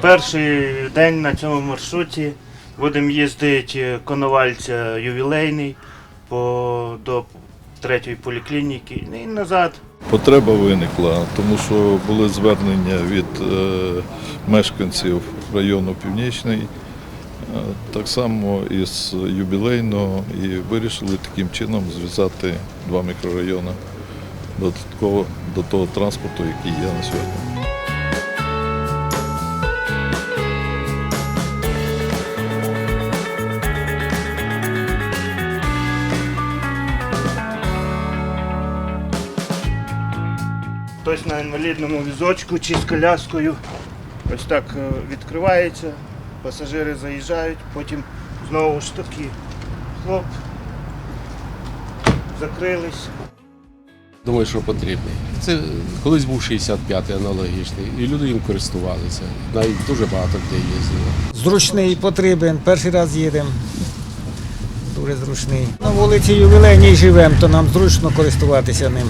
Перший день на цьому маршруті будемо їздити Коновальця ювілейний по, до третьої поліклініки і назад. Потреба виникла, тому що були звернення від е, мешканців району Північний, е, так само із юбілейного, і вирішили таким чином зв'язати два мікрорайони додатково до того транспорту, який є на сьогодні. Хтось на інвалідному візочку чи з коляскою. Ось так е, відкривається, пасажири заїжджають, потім знову ж таки хлоп, закрились. Думаю, що потрібний. Це колись був 65-й аналогічний, і люди їм користувалися. Навіть дуже багато людей їздило. Зручний потрібен. Перший раз їдемо. Дуже зручний. На вулиці ювілейній живемо, то нам зручно користуватися ним.